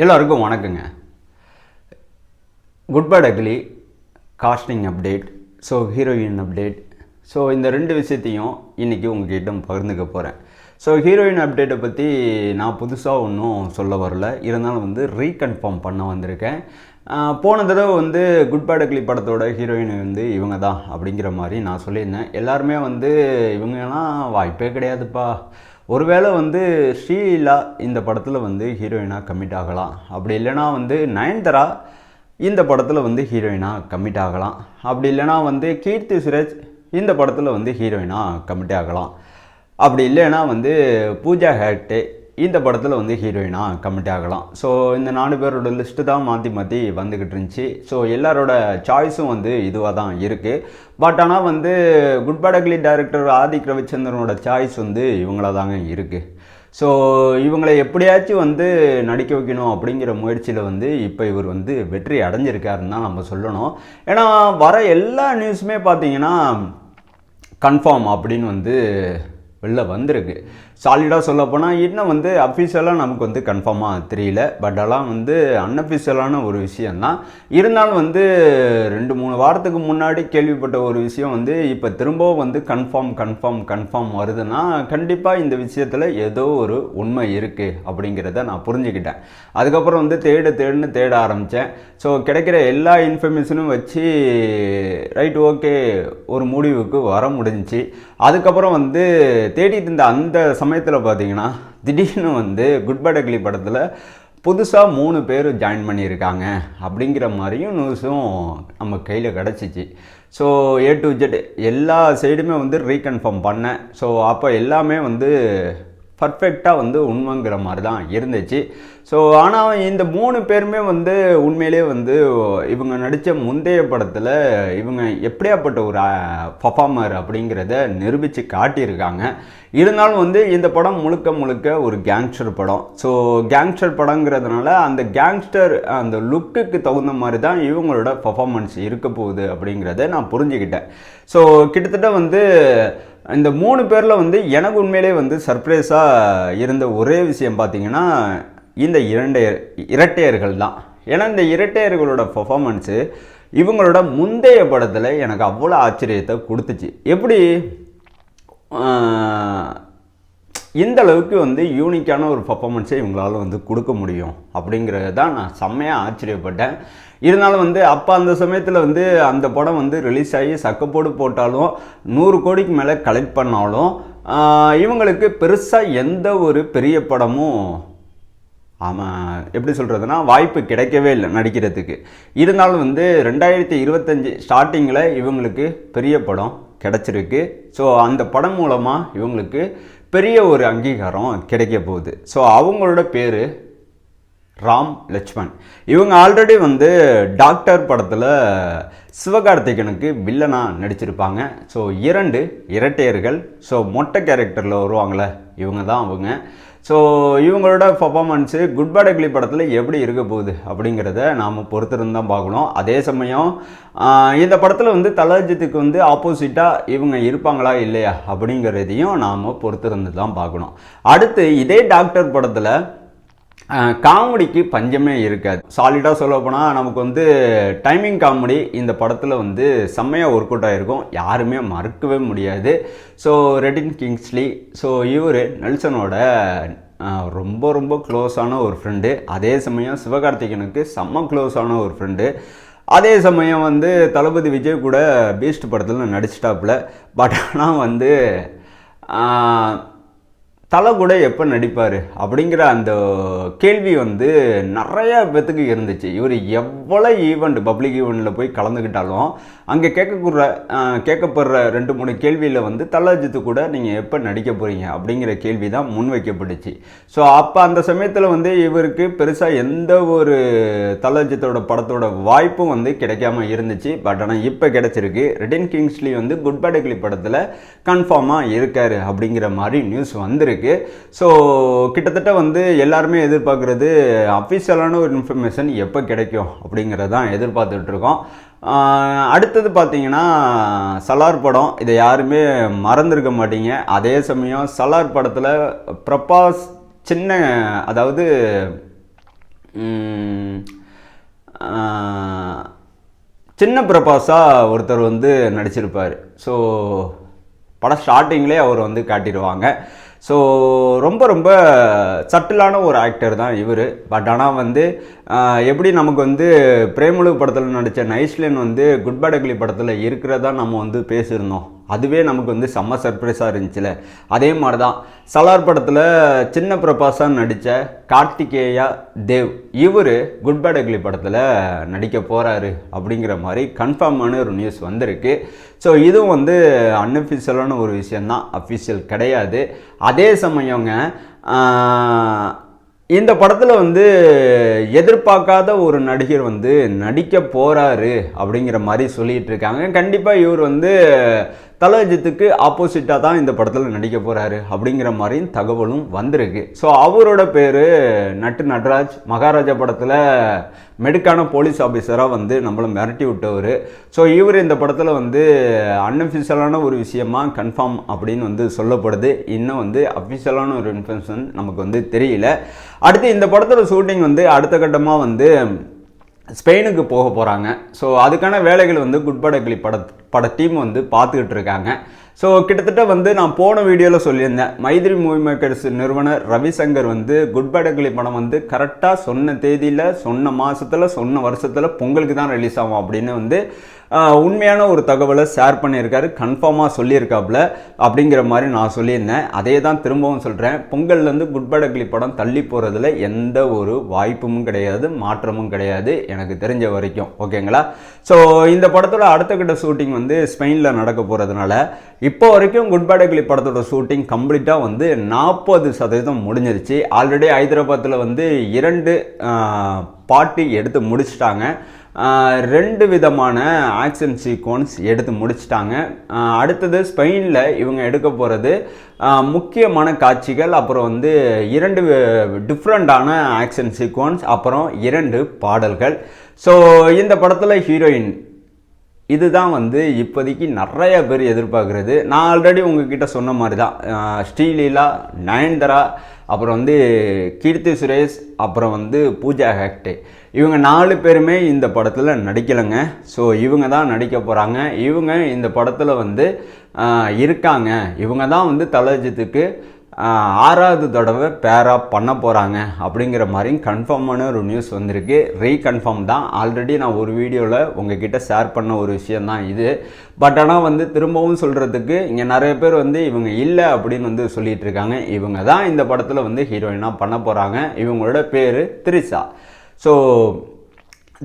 எல்லோருக்கும் வணக்கங்க. Good bad ugly casting update so heroine update so இந்த ரெண்டு விஷயத்தையும் இன்றைக்கி உங்ககிட்ட பகிர்ந்துக்க போகிறேன் ஸோ ஹீரோயின் அப்டேட்டை பற்றி நான் புதுசாக ஒன்றும் சொல்ல வரல. இருந்தாலும் வந்து ரீகன்ஃபார்ம் பண்ண வந்திருக்கேன். போன தடவை வந்து குட் பேட் அக்லி படத்தோட ஹீரோயின் வந்து இவங்க தான் அப்படிங்கிற மாதிரி நான் சொல்லியிருந்தேன். எல்லாருமே வந்து இவங்கலாம் வாய்ப்பே கிடையாதுப்பா. ஒருவேளை வந்து ஸ்ரீலீலா இந்த படத்தில் வந்து ஹீரோயினாக கமிட் ஆகலாம். அப்படி இல்லைனா வந்து நயன்தாரா இந்த படத்தில் வந்து ஹீரோயினாக கமிட் ஆகலாம். அப்படி இல்லைனா வந்து கீர்த்தி சுரேஜ் இந்த படத்தில் வந்து ஹீரோயினாக கம்மிட் ஆகலாம். அப்படி இல்லைன்னா வந்து பூஜா ஹேக்டே இந்த படத்தில் வந்து ஹீரோயினாக கமிட் ஆகலாம். ஸோ இந்த நாலு பேரோட லிஸ்ட்டு தான் மாற்றி மாற்றி வந்துக்கிட்டு இருந்துச்சு. ஸோ எல்லாரோட சாய்ஸும் வந்து இதுவாக தான் இருக்குது பட் ஆனால் வந்து good bad ugly director Adhik ரவிச்சந்திரனோட choice வந்து இவங்கள தாங்க இருக்குது ஸோ இவங்களை எப்படியாச்சும் வந்து நடிக்க வைக்கணும் அப்படிங்கிற முயற்சியில் வந்து இப்போ இவர் வந்து வெற்றி அடைஞ்சிருக்காருன்னு தான் நம்ம சொல்லணும். ஏன்னா வர எல்லா நியூஸுமே பார்த்தீங்கன்னா கன்ஃபார்ம் அப்படின்னு வந்து வெளில வந்திருக்கு. சாலிடாக சொல்லப்போனால் இன்னும் வந்து அஃபீஷியலாக நமக்கு வந்து கன்ஃபார்மாக தெரியல. பட் அதெல்லாம் வந்து அன்அஃபிஷியலான ஒரு விஷயந்தான் இருந்தாலும் வந்து ரெண்டு மூணு வாரத்துக்கு முன்னாடி கேள்விப்பட்ட ஒரு விஷயம் வந்து இப்போ திரும்பவும் வந்து கன்ஃபார்ம் கன்ஃபார்ம் கன்ஃபார்ம் வருதுன்னா கண்டிப்பாக இந்த விஷயத்தில் ஏதோ ஒரு உண்மை இருக்குது அப்படிங்கிறத நான் புரிஞ்சுக்கிட்டேன். அதுக்கப்புறம் வந்து தேடு தேடுன்னு தேட ஆரம்பித்தேன் ஸோ கிடைக்கிற எல்லா இன்ஃபர்மேஷனும் வச்சு ரைட் ஓகே ஒரு முடிவுக்கு வர முடிஞ்சிச்சு. அதுக்கப்புறம் வந்து தேடிட்டு இருந்த அந்த சமயத்தில் பார்த்தீங்கன்னா திடீர்னு வந்து குட் பட் அக்லி படத்தில் புதுசாக மூணு பேர் ஜாயின் பண்ணியிருக்காங்க. அப்படிங்கிற மாதிரியும் நியூஸும் நம்ம கையில் கிடச்சிச்சு. ஸோ ஏ டு ஜெட் எல்லா சைடுமே வந்து ரீகன்ஃபார்ம் பண்ணேன். ஸோ அப்போ எல்லாமே வந்து பர்ஃபெக்டாக வந்து உண்மைங்கிற மாதிரி தான் இருந்துச்சு. ஸோ ஆனால் இந்த மூணு பேருமே வந்து உண்மையிலே வந்து இவங்க நடித்த முந்தைய படத்தில் இவங்க எப்படியாப்பட்ட ஒரு பர்ஃபார்மர் அப்படிங்கிறத நிரூபித்து காட்டியிருக்காங்க. இருந்தாலும் வந்து இந்த படம் முழுக்க முழுக்க ஒரு கேங்ஸ்டர் படம். ஸோ கேங்ஸ்டர் படங்கிறதுனால அந்த கேங்ஸ்டர் அந்த லுக்குக்கு தகுந்த மாதிரி தான் இவங்களோட பர்ஃபார்மன்ஸ் இருக்க போகுது அப்படிங்கிறத நான் புரிஞ்சுக்கிட்டேன். ஸோ கிட்டத்தட்ட வந்து இந்த மூணு பேரில் வந்து எனக்கு உண்மையிலே வந்து சர்ப்ரைஸாக இருந்த ஒரே விஷயம் பார்த்தீங்கன்னா இந்த இரண்டை இரட்டையர்கள் தான். ஏன்னா இந்த இரட்டையர்களோட பர்ஃபாமன்ஸு இவங்களோட முந்தைய படத்தில் எனக்கு அவ்வளோ ஆச்சரியத்தை கொடுத்துச்சு. எப்படி? இந்த அளவுக்கு வந்து யூனிக்கான ஒரு பர்ஃபார்மன்ஸை இவங்களால் வந்து கொடுக்க முடியும். அப்படிங்கிறது தான் நான் செம்மையாக ஆச்சரியப்பட்டேன். இருந்தாலும் வந்து அப்போ அந்த சமயத்தில் வந்து அந்த படம் வந்து ரிலீஸ் ஆகி சக்கப்போடு போட்டாலும் நூறு கோடிக்கு மேலே கலெக்ட் பண்ணாலும் இவங்களுக்கு பெருசாக எந்த ஒரு பெரிய படமும் ஆமாம் எப்படி சொல்கிறதுனா வாய்ப்பு கிடைக்கவே இல்லை நடிக்கிறதுக்கு. இருந்தாலும் வந்து ரெண்டாயிரத்தி இருபத்தஞ்சி ஸ்டார்டிங்கில் இவங்களுக்கு பெரிய படம். கிடச்சிருக்கு. ஸோ அந்த படம் மூலமாக இவங்களுக்கு பெரிய ஒரு அங்கீகாரம் கிடைக்க போகுது. ஸோ அவங்களோட பேர் ராம் லட்சுமண் இவங்க ஆல்ரெடி வந்து டாக்டர் படத்தில் சிவகார்த்திகனுக்கு வில்லனாக நடிச்சிருப்பாங்க. ஸோ இரண்டு இரட்டையர்கள். ஸோ மொட்டை கேரக்டரில் வருவாங்களே இவங்க தான் அவங்க. ஸோ இவங்களோட பர்ஃபாமன்ஸு குட் பேட் அக்லி படத்தில் எப்படி இருக்க போகுது அப்படிங்கிறத நாம் பொறுத்திருந்து தான் பார்க்கணும். அதே சமயம் இந்த படத்தில் வந்து தலாஜித்துக்கு வந்து ஆப்போசிட்டாக இவங்க இருப்பாங்களா இல்லையா அப்படிங்கிறதையும் நாம் பொறுத்திருந்து தான் பார்க்கணும். அடுத்து இதே டாக்டர் படத்தில் காமெடிக்கு பஞ்சமே இருக்காது. சாலிடாக சொல்ல போனால் நமக்கு வந்து டைமிங் காமெடி இந்த படத்தில் வந்து செம்மையாக ஒர்க் அவுட் ஆகிருக்கும் யாருமே மறுக்கவே முடியாது. ஸோ ரெடின் கிங்ஸ்லி ஸோ இவர் நெல்சனோட ரொம்ப ரொம்ப க்ளோஸான ஒரு ஃப்ரெண்டு அதே சமயம் சிவகார்த்திகனுக்கு செம்ம க்ளோஸான ஒரு ஃப்ரெண்டு அதே சமயம் வந்து தளபதி விஜய் கூட பீஸ்ட் படத்தில் நடிச்சிட்டாப்புல. பட் ஆனால் வந்து தலை கூட எப்போ நடிப்பார் அப்படிங்கிற அந்த கேள்வி வந்து நிறைய பேத்துக்கு இருந்துச்சு. இவர் எவ்வளோ ஈவெண்ட் பப்ளிக் ஈவெண்ட்டில் போய் கலந்துக்கிட்டாலும் அங்கே கேட்கக்கூட கேட்கப்படுற ரெண்டு மூணு கேள்வியில் வந்து தலாஜித்து கூட நீங்கள் எப்போ நடிக்க போகிறீங்க அப்படிங்கிற கேள்வி தான் முன்வைக்கப்பட்டுச்சு. ஸோ அப்போ அந்த சமயத்தில் வந்து இவருக்கு பெருசாக எந்த ஒரு தலாஜித்தோட படத்தோட வாய்ப்பும் வந்து கிடைக்காம இருந்துச்சு. பட் ஆனால் இப்போ கிடச்சிருக்கு. ரிட்டன் கிங்ஸ்லி வந்து குட் பேட் டெக்லி படத்தில் கன்ஃபார்மாக இருக்கார் அப்படிங்கிற மாதிரி நியூஸ் வந்திருக்கு. இருக்குது ஸோ கிட்டத்தட்ட வந்து எல்லாருமே எதிர்பார்க்குறது அஃபிஷியலான ஒரு இன்ஃபர்மேஷன் எப்போ கிடைக்கும் அப்படிங்கிறது தான் எதிர்பார்த்துட்ருக்கோம் அடுத்தது பார்த்தீங்கன்னா சலார் படம். இதை யாருமே மறந்துருக்க மாட்டீங்க. அதே சமயம் சலார் படத்தில் பிரபாஸ் சின்ன அதாவது சின்ன பிரபாஸாக ஒருத்தர் வந்து நடிச்சிருப்பார். ஸோ படம் ஸ்டார்டிங்லேயே அவர் வந்து காட்டிடுவாங்க. ஸோ ரொம்ப ரொம்ப சட்டிலான ஒரு ஆக்டர் தான் இவர். பட் ஆனால் வந்து எப்படி நமக்கு வந்து பிரேமலு படத்தில் நடித்த நைஸ்லேன் வந்து குட் பேட் படத்தில் இருக்கிறதா நம்ம வந்து பேசியிருந்தோம். அதுவே நமக்கு வந்து செம்ம சர்ப்ரைஸாக இருந்துச்சுல. அதே மாதிரி தான் சலார் படத்தில் சின்ன பிரபாசாக நடித்த கார்த்திகேயா தேவ் இவர் குட் பேட் அக்லி படத்தில் நடிக்க போகிறாரு அப்படிங்கிற மாதிரி கன்ஃபார்மான ஒரு நியூஸ் வந்திருக்கு. ஸோ இதுவும் வந்து அன்அஃபிஷியலான ஒரு விஷயந்தான் அஃபிஷியல் கிடையாது. அதே சமயங்க இந்த படத்தில் வந்து எதிர்பார்க்காத ஒரு நடிகர் வந்து நடிக்க போகிறாரு அப்படிங்கிற மாதிரி சொல்லிகிட்டு இருக்காங்க. கண்டிப்பாக இவர் வந்து தலஜித்துக்கு ஆப்போசிட்டாக தான் இந்த படத்தில் நடிக்க போகிறாரு அப்படிங்கிற மாதிரியும் தகவலும் வந்திருக்கு. ஸோ அவரோட பேர் நட்டு நட்ராஜ். மகாராஜா படத்தில் மெடுக்கான போலீஸ் ஆஃபீஸராக வந்து நம்மளை மிரட்டி விட்டவர். ஸோ இவர் இந்த படத்தில் வந்து அன்அஃபிஷியலான ஒரு விஷயமா கன்ஃபார்ம் அப்படின்னு வந்து சொல்லப்படுது. இன்னும் வந்து அஃபிஷியலான ஒரு இன்ஃபர்மேஷன் நமக்கு வந்து தெரியல. அடுத்து இந்த படத்தோட ஷூட்டிங் வந்து அடுத்த கட்டமாக வந்து ஸ்பெயினுக்கு போக போகிறாங்க ஸோ அதுக்கான வேலைகள் வந்து குட் கிளி பட பட டீம் வந்து பார்த்துக்கிட்டு இருக்காங்க. ஸோ கிட்டத்தட்ட வந்து நான் போன வீடியோவில் சொல்லியிருந்தேன். மைத்ரி மூவி மேக்கர்ஸ் நிறுவனர் ரவிசங்கர் வந்து குட் பட் படம் வந்து கரெக்டாக சொன்ன தேதியில் சொன்ன மாதத்தில் சொன்ன வருஷத்தில் பொங்கலுக்கு தான் ரிலீஸ் ஆகும் அப்படின்னு வந்து உண்மையான ஒரு தகவலை ஷேர் பண்ணியிருக்காரு கன்ஃபார்மாக சொல்லியிருக்காப்புல அப்படிங்கிற மாதிரி நான் சொல்லியிருந்தேன். அதே தான் திரும்பவும் சொல்கிறேன் பொங்கல்லேருந்து குட் படம் தள்ளி போகிறதுல எந்த ஒரு வாய்ப்பும் கிடையாது மாற்றமும் கிடையாது எனக்கு தெரிஞ்ச வரைக்கும். ஓகேங்களா? ஸோ இந்த படத்தோட அடுத்த கட்ட ஷூட்டிங் வந்து ஸ்பெயினில் நடக்க போகிறதுனால இப்போ வரைக்கும் குட் படத்தோட ஷூட்டிங் கம்ப்ளீட்டாக வந்து நாற்பது சதவீதம் முடிஞ்சிருச்சு. ஆல்ரெடி ஹைதராபாத்தில் வந்து இரண்டு பாட்டி எடுத்து முடிச்சிட்டாங்க. ரெண்டு விதமான ஆக்ஷன் சீக்வன்ஸ் எடுத்து முடிச்சிட்டாங்க. அடுத்தது ஸ்பெயினில் இவங்க எடுக்க போகிறது முக்கியமான காட்சிகள் அப்புறம் வந்து இரண்டு டிஃப்ரெண்ட்டான ஆக்ஷன் சீக்வன்ஸ் அப்புறம் இரண்டு பாடல்கள். ஸோ இந்த படத்தில் ஹீரோயின் இதுதான் வந்து இப்போதைக்கு நிறைய பேர் எதிர்பார்க்குறது. நான் ஆல்ரெடி உங்ககிட்ட சொன்ன மாதிரி தான் ஸ்ரீலீலா நயன்தரா அப்புறம் வந்து கீர்த்தி சுரேஷ் அப்புறம் வந்து பூஜா ஹேக்டே. இவங்க நாலு பேருமே இந்த படத்தில் நடிக்கலைங்க. ஸோ இவங்க தான் நடிக்க போகிறாங்க இவங்க இந்த படத்தில் வந்து இருக்காங்க. இவங்க தான் வந்து தலஜித்துக்கு ஆறாவது தடவை பேரா பண்ண போகிறாங்க அப்படிங்கிற மாதிரி கன்ஃபார்மான ஒரு நியூஸ் வந்திருக்கு. ரீகன்ஃபார்ம் தான். ஆல்ரெடி நான் ஒரு வீடியோவில் உங்ககிட்ட ஷேர் பண்ண ஒரு விஷயந்தான் இது. பட் ஆனால் வந்து திரும்பவும் சொல்கிறதுக்கு இங்கே நிறைய பேர் வந்து இவங்க இல்லை அப்படின்னு வந்து சொல்லிகிட்ருக்காங்க இவங்க தான் இந்த படத்தில் வந்து ஹீரோயினாக பண்ண போகிறாங்க இவங்களோட பேர் திரிசா ஸோ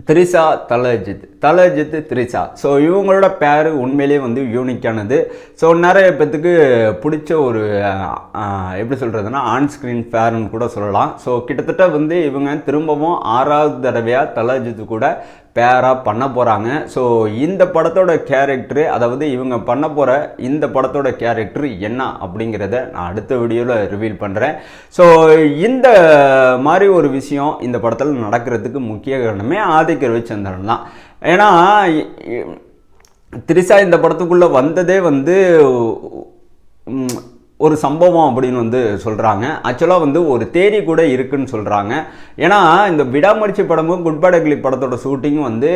திரிசா தலஜித் தலஜித் த்ரிஷா. ஸோ இவங்களோட பேர் உண்மையிலேயே வந்து யூனிக்கானது ஸோ நிறைய பேத்துக்கு பிடிச்ச ஒரு எப்படி சொல்கிறதுனா ஆன்ஸ்க்ரீன் ஃபேர்னு கூட சொல்லலாம். ஸோ கிட்டத்தட்ட வந்து இவங்க திரும்பவும் ஆறாவது தடவையாக தலஜித் கூட பேராக பண்ண போகிறாங்க ஸோ இந்த படத்தோட கேரக்டரு அதாவது இவங்க பண்ண போகிற இந்த படத்தோட கேரக்டர் என்ன அப்படிங்கிறத நான் அடுத்த வீடியோவில் ரிவீல் பண்ணுறேன் ஸோ இந்த மாதிரி ஒரு விஷயம் இந்த படத்தில் நடக்கிறதுக்கு முக்கிய காரணமே ஆதிக்க ரவிச்சந்திரன் தான். ஏன்னா இ- திரிசா இந்த படத்துக்குள்ளே வந்ததே வந்து ஒரு சம்பவம் அப்படின்னு வந்து சொல்கிறாங்க ஆக்சுவலாக வந்து ஒரு தேதி கூட இருக்குன்னு சொல்கிறாங்க ஏன்னா இந்த விடாமரிச்சி படமும் குட் படத்தோட ஷூட்டிங்கும் வந்து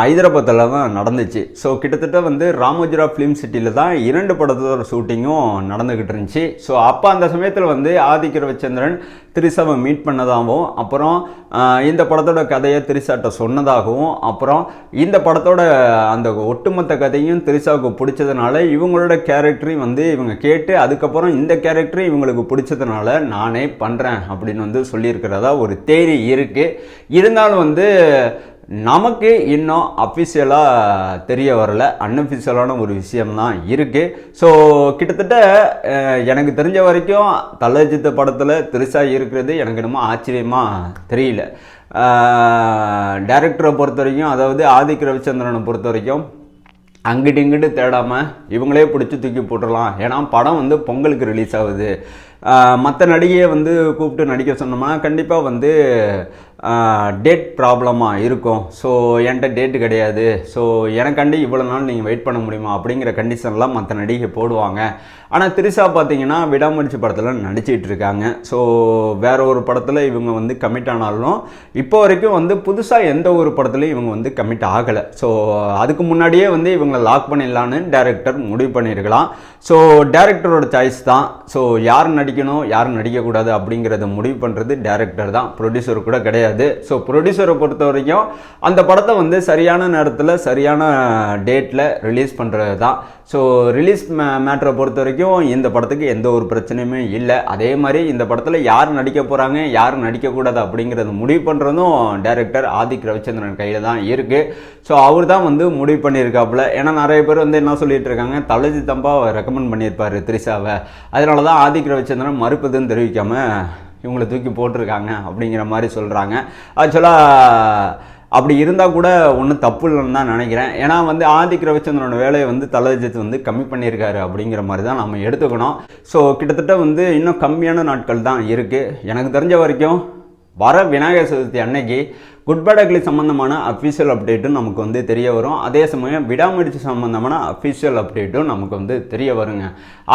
ஹைதராபாத்தில் தான் நடந்துச்சு. ஸோ கிட்டத்தட்ட வந்து ராமோஜிரா ஃபிலிம் சிட்டியில் தான் இரண்டு படத்தோட ஷூட்டிங்கும் நடந்துக்கிட்டு இருந்துச்சு. ஸோ அப்போ அந்த சமயத்தில் வந்து ஆதிக்க ரவிச்சந்திரன் திரிசாவை மீட் பண்ணதாகவும் அப்புறம் இந்த படத்தோட கதையை திரிசாட்ட சொன்னதாகவும் அப்புறம் இந்த படத்தோட அந்த ஒட்டுமொத்த கதையும் திரிசாவுக்கு பிடிச்சதுனால இவங்களோட கேரக்டரையும் வந்து இவங்க கேட்டு அதுக்கப்புறம் இந்த கேரக்டரும் இவங்களுக்கு பிடிச்சதுனால நானே பண்ணுறேன் அப்படின்னு வந்து சொல்லியிருக்கிறதா ஒரு தேரி இருக்குது இருந்தாலும் வந்து நமக்கு இன்னும் அஃபிஷியலாக தெரிய வரல அன்அஃபிஷியலான ஒரு விஷயம்தான் இருக்குது ஸோ கிட்டத்தட்ட எனக்கு தெரிஞ்ச வரைக்கும் தலஜித்த படத்தில் திரிசா இருக்கிறது எனக்கு என்னமோ ஆச்சரியமாக தெரியல. டேரக்டரை பொறுத்த வரைக்கும் அதாவது ஆதிக் ரவிச்சந்திரனை பொறுத்த வரைக்கும் அங்கிட்டு இங்கிட்டு தேடாமல் இவங்களே பிடிச்சி தூக்கி போட்டுடலாம் ஏன்னா படம் வந்து பொங்கலுக்கு ரிலீஸ் ஆகுது. மற்ற நடிகையை வந்து கூப்பிட்டு நடிக்க சொன்னோம்னா கண்டிப்பாக வந்து டேட் ப்ராப்ளமாக இருக்கும். ஸோ என்கிட்ட டேட்டு கிடையாது. ஸோ எனக்காண்டி இவ்வளோ நாள் நீங்கள் வெயிட் பண்ண முடியுமா அப்படிங்கிற கண்டிஷன்லாம் மற்ற நடிகை போடுவாங்க. ஆனால் திரிசா பார்த்தீங்கன்னா விடாமுயற்சி படத்தில் நடிச்சிட்டு இருக்காங்க. ஸோ வேற ஒரு படத்தில் இவங்க வந்து கமிட் ஆனாலும் இப்போ வரைக்கும் வந்து புதுசாக எந்த ஒரு படத்துலையும் இவங்க வந்து கமிட் ஆகலை. ஸோ அதுக்கு முன்னாடியே வந்து இவங்களை லாக் பண்ணிடலான்னு டேரக்டர் முடிவு பண்ணியிருக்கலாம் ஸோ டேரக்டரோட சாய்ஸ் தான். ஸோ யார் நடிக்கணும் யார் நடிக்கக்கூடாது அப்படிங்கிறத முடிவு பண்ணுறது டேரக்டர் தான். ப்ரொடியூசர் கூட கிடையாது. ஸோ ப்ரொடியூசரை பொறுத்த வரைக்கும் அந்த படத்தை வந்து சரியான நேரத்தில் சரியான டேட்டில் ரிலீஸ் பண்ணுறது தான் ஸோ ரிலீஸ் மே மேட்டரை பொறுத்த வரைக்கும் இந்த படத்துக்கு எந்த ஒரு பிரச்சனையுமே இல்லை. அதே மாதிரி இந்த படத்தில் யார் நடிக்க போகிறாங்க யார் நடிக்கக்கூடாது அப்படிங்கிறத முடிவு பண்ணுறதும் டேரக்டர் ஆதிக் ரவிச்சந்திரன் கையில் தான் இருக்குது ஸோ அவர் தான் வந்து முடிவு பண்ணியிருக்காப்புல ஏன்னா நிறைய பேர் வந்து என்ன சொல்லிட்டு இருக்காங்க தலஜி தம்பா ரெக்கமெண்ட் பண்ணியிருப்பாரு த்ரிஷாவை. அதனால தான் ஆதிக் ரவிச்சந்திரன் மறுப்பதுன்னு தெரிவிக்காமல் இவங்களை தூக்கி போட்டிருக்காங்க அப்படிங்கிற மாதிரி சொல்கிறாங்க ஆக்சுவலாக அப்படி இருந்தால் கூட ஒன்றும் தப்பு இல்லைன்னு தான் நினைக்கிறேன். ஏன்னா வந்து ஆதிக் ரவிச்சந்திரனோட வேலையை வந்து தலஜித் வந்து கம்மி பண்ணியிருக்காரு அப்படிங்கிற மாதிரி தான் நம்ம எடுத்துக்கணும். ஸோ கிட்டத்தட்ட வந்து இன்னும் கம்மியான நாட்கள் தான் இருக்குது எனக்கு தெரிஞ்ச வரைக்கும் வர விநாயகர் சதுர்த்தி அன்னைக்கு குட் பேட் அக்லி சம்மந்தமான அஃபீஷியல் அப்டேட்டும் நமக்கு வந்து தெரிய வரும். அதே சமயம் விடாமுயற்சி சம்மந்தமான அஃபீஷியல் அப்டேட்டும் நமக்கு வந்து தெரிய வருங்க.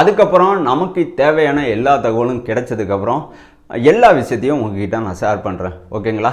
அதுக்கப்புறம் நமக்கு தேவையான எல்லா தகவலும் கிடைச்சதுக்கப்புறம் எல்லா விஷயத்தையும் உங்ககிட்ட நான் ஷேர் பண்ணுறேன் ஓகேங்களா